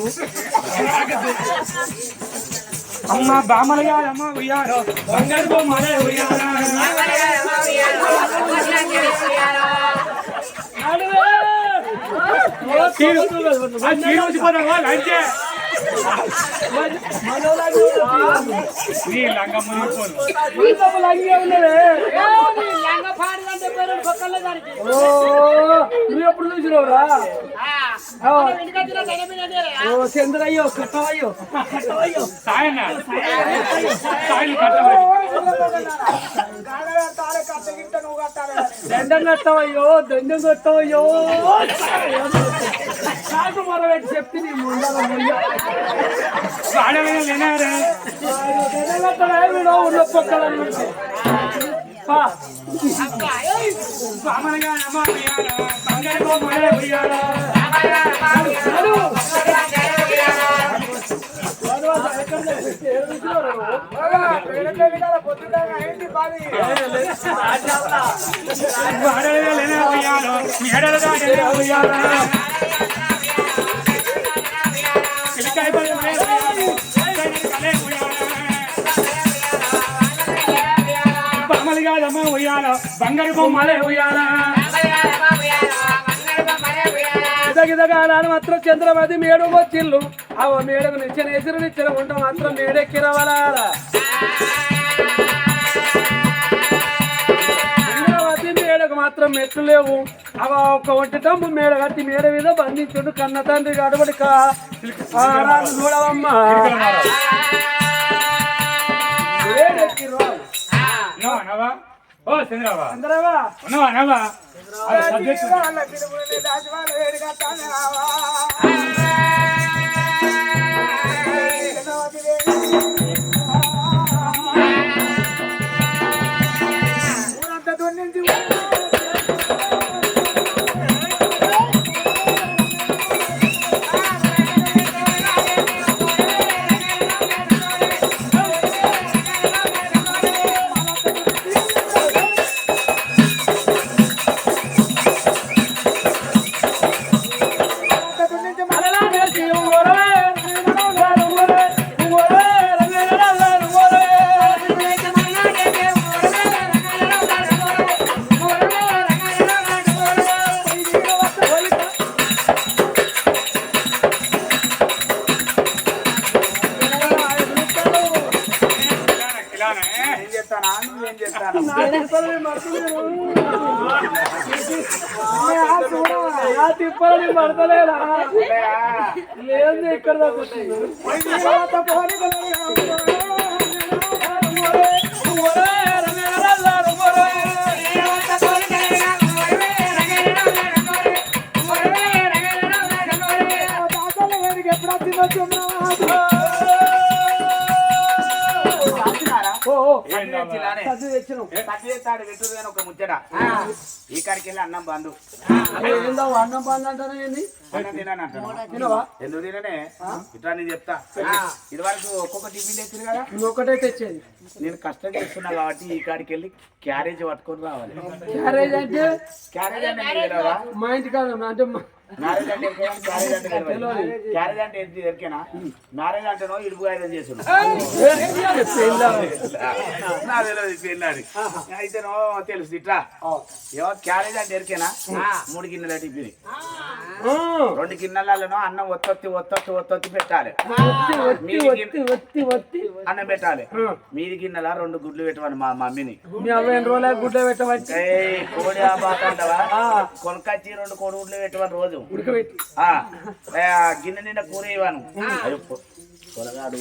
నీకు. అమ్మ బామలగా అమ్మ బంగారు ఉన్నది. ఓ, నువ్వు ఎప్పుడు చూసినావురా? చంద్రయ్యో కట్టవయ్యో కట్టవయ్యో సాయన్న సాయలు కట్టమని దండం కట్టవయ్యో దండం కట్టవయ్యో నాకు మొరబెట్టి చెప్తే నీ ముందర ముందు వాడమే లేనారా దండం కట్టవే వీడు ఉన్న పొక్కల నుంచి పా. బామలగా అమ్మ ఉయ్యాలో బంగారు బొమ్మలే ఉయ్యాల బంగారు బొమ్మలే ఉయ్యాలా. ఉయ్యాల ఇదగిదగాలని మాత్రం చంద్రమతి మేడు వచ్చిల్లు అవ మేడకు నిచ్చెన ఎసిరు నిచ్చెన ఉంట మాత్రం మేడెక్కిరవలారా చంద్రమతి మేడకు మాత్రం మెట్లు లేవు. అవ ఒక ఒంటి టంపు మేడ కట్టి మేడ మీద బంధించుడు కన్న తండ్రి గడబడి చూడవమ్మా. ఓ చంద్రవా చంద్రవా ఉన్నావా నవా అది సబ్జెక్ట్. తిప్పలని పడతలేదా లేదు ఇక్కడ దాకా ఒక ముచ్చట. ఈ కాడికి వెళ్ళి అన్నం బంధు అన్నం పండు అంటానే ఏంది? అన్నం తినని అంటాను తినవా? ఎందుకు తిననే? ఇట్లా నేను చెప్తా. ఇది వరకు ఒక్కొక్క టిఫిన్ తెచ్చింది కదా? ఇంకొకటే తెచ్చేది. నేను కష్టం చేస్తున్నా కాబట్టి ఈ కాడికి వెళ్ళి క్యారేజ్ పట్టుకొని రావాలి. క్యారేజ్ అంటే? క్యారేజ్ అంటే? మా ఇంటికాడ ఉన్న- అంటే మ్యారేజ్ అంటే? క్యారేజ్ అంటే. క్యారేజ్ అంటే ఏంటి? ఎరికేనా మ్యారేజ్ అంటేనో ఇడుపు తెలియదు పెళ్ళాడి. అయితేనో తెలుసు ఇట్లా ఏమో క్యారేజ్ అంటే ఎరికేనా మూడు గిన్నెల టిఫిన్ రెండు గిన్నెలలో అన్నం ఒత్తొత్తి ఒత్తొత్తి ఒత్తొత్తి పెట్టాలి. ఒత్తి ఒత్తి ఒత్తి ఒత్తి ఒత్తి. అన్నం పెట్టాలి. మీది గిన్నెల రెండు గుడ్లు పెట్టమని మా మమ్మీని. గుడ్డ పెట్టవచ్చు కోడి కొనకచ్చి రెండు కోడి గుడ్లు పెట్టమని రోజు. ఉడకబెట్టి. గిన్నె నిండా కూర ఇవ్వను పొలగాడు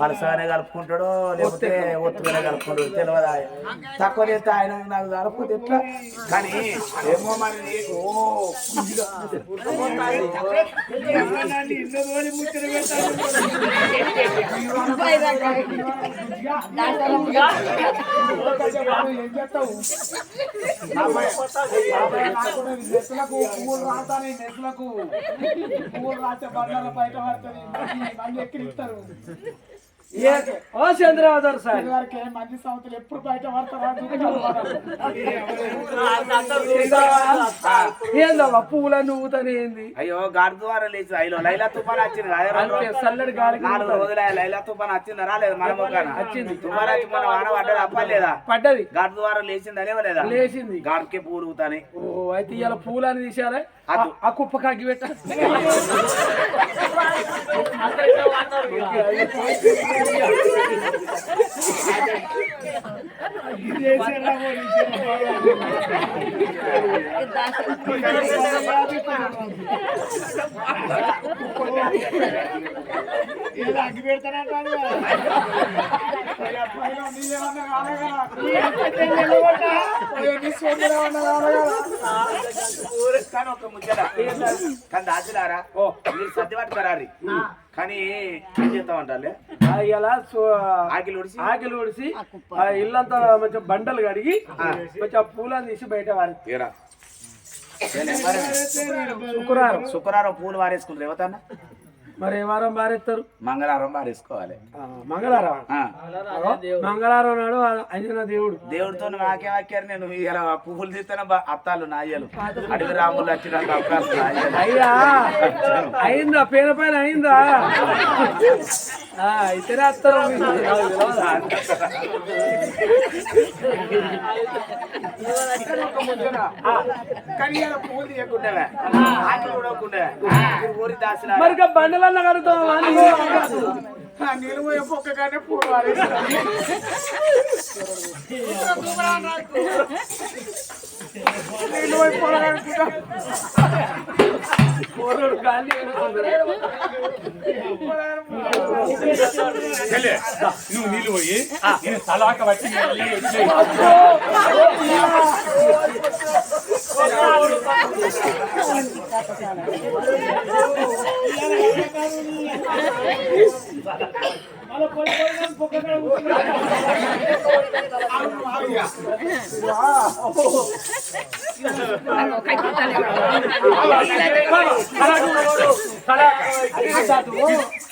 పలసానే కలుపుకుంటాడో లేకపోతే ఒత్తుగానే కలుపుకుంటాడు తెలియదా తక్కువ చేస్తే ఆయన నాకు కలుపుకుంటే ఎట్లా? కానీ ఏమో మరి నీకు నెస్లకు పువ్వులు రాస్తానే నెస్లకు పువ్వులు రాస్తే బండ్ల బయట పడుతుంది మంది ఎక్కిరిస్తారు ఏ- ఓ చంద్రబాబు సార్. మంది సంవత్సరాలు ఎప్పుడు బయట పడతారా? ఏంది అయ్యో గాడి ద్వారా లేచి అయ్యో లైలా తుఫాన్ వచ్చింది. చల్లడి నాలుగు రోజులు అయ్యా లైలా తుఫాన్ వచ్చిందా రాలేదు మన మొక్కన? వచ్చింది. తుఫాన్ వచ్చి మన వాన పడ్డది అప్పలేదా పడ్డది. గాడి ద్వారా లేచిందనే లేదా లేచింది. గాడికే పూలు ఊగుతానే. ఓ అయితే ఇవాళ పూలని తీసారా అద్దు. ఆ కుప్ప కాకి పెట్ట ఏదో అగ్గి పెడతానంటే కానీ ఒక ముచ్చట. కానీ దాచులారా? మీరు సర్ది పట్టుకరారి కానీ ఏం చేస్తామంటారు ఇలా ఆకిలి ఉడిసి ఆకలి ఒడిసి ఆ ఇల్లంతా మంచిగా బండలు కడిగి మంచిగా పూలని తీసి బయట వారి. తీరా శుక్రవారం. శుక్రవారం పూలు వారేసుకుంటారు ఎవతన్నా మరి ఏ వారం బారేస్తారు మంగళవారం వారేసుకోవాలి ఆ, మంగళవారం. మంగళవారం నాడు అంజన దేవుడు. దేవుడితో నాకే వాక్యారు నేను? ఇలా పువ్వులు తీస్తాను అత్తాలు నాయ్యలు అడవి రాములు వచ్చినాక అప్పాలు నాయ్యలు అయ్యా అయిందా? పేన పైన అయిందా. నాకు తెలియదా? కానీ పువ్వులు తీయకుండా ఊరి మరి ఇక బండలన్న కడుగుతావా? నీళ్ళు పోయే పొక్క కానీ పూలు నీళ్ళు పోయి నువ్వు నీళ్ళు పోయి నేను తలాక వచ్చి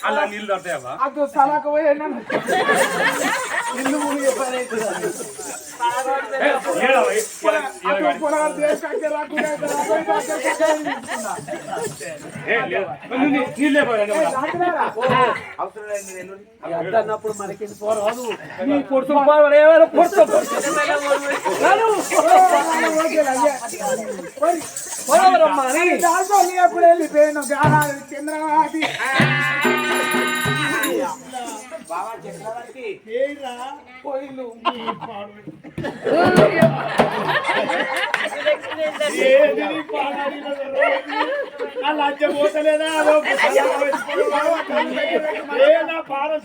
అలా నీళ్ళు దొరుకుతాయా అది సలాకు పోయి ఇల్లు మునిగే పని. అన్నప్పుడు మనకి పోరాదు నీ పొడుసు ఏమైనా ఎప్పుడు వెళ్ళిపోయాను చంద్రవాది బావా చక్రవర్తి ఏరా పోయిలు లజ్జ పోతలేదా అదో ఏ నా పారం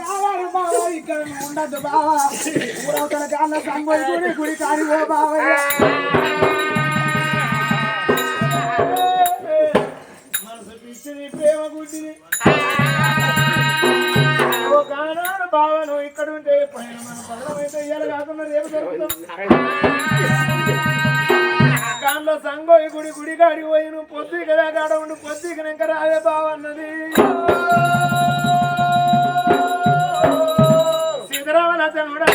బావారు బావా ఇక్కడ ఉండద్దు బావా ఊరవతల గాన్న సంగోయి గుడి గుడి కాడి ఓ బావయ్య మనసు ప్రేమ గుడ్డిని. ఓ కానాడు ఇక్కడ ఉంటే పైన మన కాకుండా రేపు గుడి గుడి కాడి పోయి నువ్వు పొద్దు కదా కాడ ఉండి పొద్దు ఇంకా రావే బావన్నది సీతారామల కూడా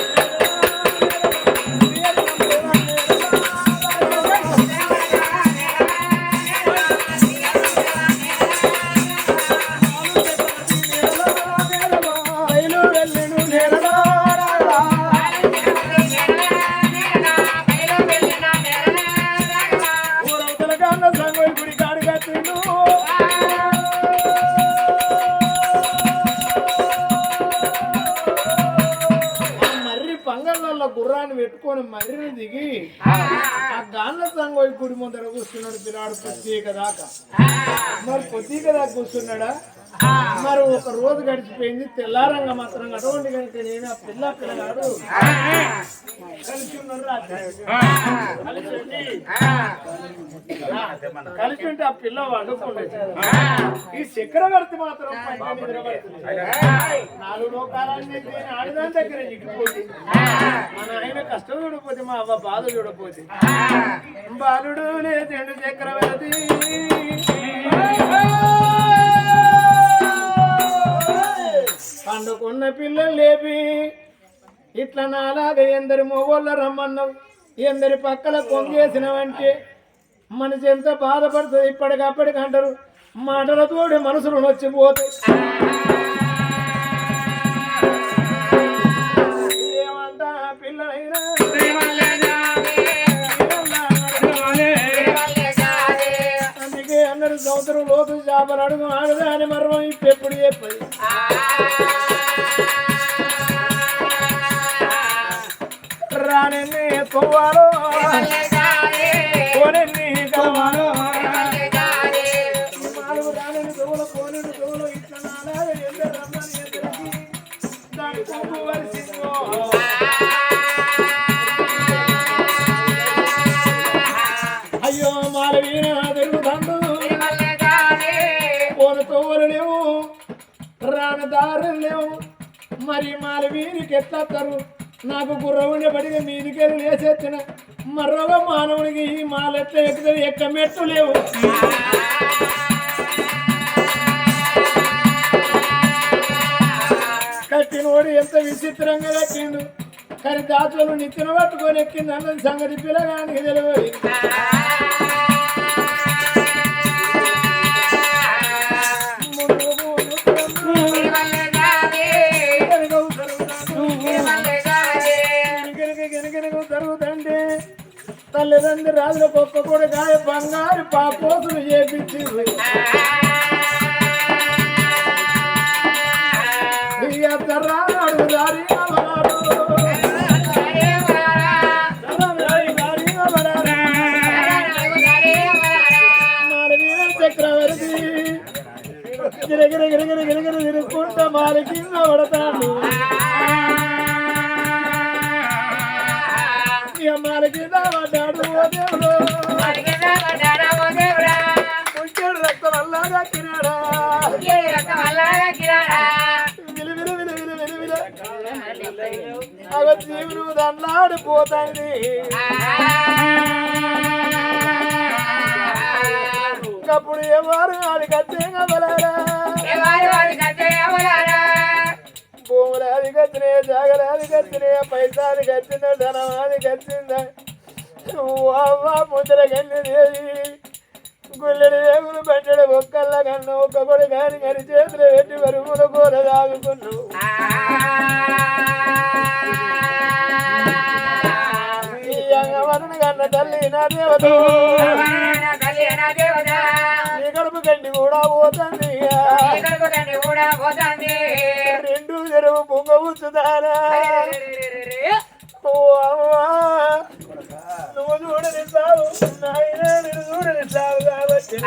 గాన్ల సంగోయి గుడి ముందర కూర్చున్నాడు పిల్లాడు ప్రత్యేక దాకా. మరి ప్రత్యేక దాకా కూర్చున్నాడా? మరి ఒక రోజు గడిచిపోయింది. తెల్లారంగా మాత్రం అటువంటి కనుక నేను ఆ పిల్ల పిల్లగాడు కలిసి ఉన్నారు కలిసి ఉంటే ఆ పిల్ల వండుకుండేది ఈ చక్రవర్తి మాత్రం నాలుగు లోకాలన్నీ ఆడదాని దగ్గర చిక్కిపోతే మన ఆయన కష్టం చూడకపోతే మా అవ్వ బాధ చూడకపోతే. బాలుడు లేదు చక్రవర్తి పండుకున్న పిల్లలు లేపి. ఇట్లా నాలాగా ఎందరి మొగోళ్ళ రమ్మన్నావు? ఎందరి పక్కల కొంగేసినవంటే? మనసు ఎంత బాధపడుతుంది? ఇప్పటికప్పటికంటారు అంటారు. మాటలతోటి మనసులు నొచ్చిపోతాయి కొవ్వాలో కొనెన్ని కలవాలో నాలుగు ఇట్లా ఎందరు రమ్మని ఎందరికి దాని అయ్యో మాలవీన తిరుగుతాడు పోను తోవలు లేవు రాను దారులు లేవు. మరి మాలవీనికి నాకు గుర్రవుని పడిగా మీదికెళ్ళి లేచేచ్చిన మర్రవ మానవునికి ఈ మాలెత్త ఎక్కుతుంది ఎక్క మెట్టు లేవు. కట్టినోడు ఎంత విచిత్రంగా కట్టిండు. కానీ దాచులు నిచ్చిన పట్టుకొని ఎక్కింది అన్నది సంగతి పిల్లగానికి తెలియదు. రెండు రాజులకు ఒక్క కూడా బంగారు పాపోసులు చేపించి రాడు దారి తిరుగుకుంటా కింద పడతాడు. కింద పడ్డాడు ఓ దేవుడు రక్తం అల్లాగా తినాడా జీవులు అప్పుడు ఎవరు ఆడి కట్టేగా భూములు అది కట్టినే జాగలు అది కట్టినాయి పైసాలు కట్టిన ధనం అది కట్టిందా అవ్వ ముద్ర కన్నది గుల్లెడి వేగులు పట్టడు ఒక్కళ్ళ కన్ను ఒక్క కొడు కాని కని చేతులు పెట్టి వరుముల కూర తాగుకున్నావు ఈ అంగవరుని కన్న తల్లి నా దేవత నీ కడుపు గండి కూడా పోతుంది రెండు తెరువు పొంగ ఉంచుతారా ఓ నువ్వు చూడనిస్తావు నాయన నేను చూడనిస్తావు కాబట్టి.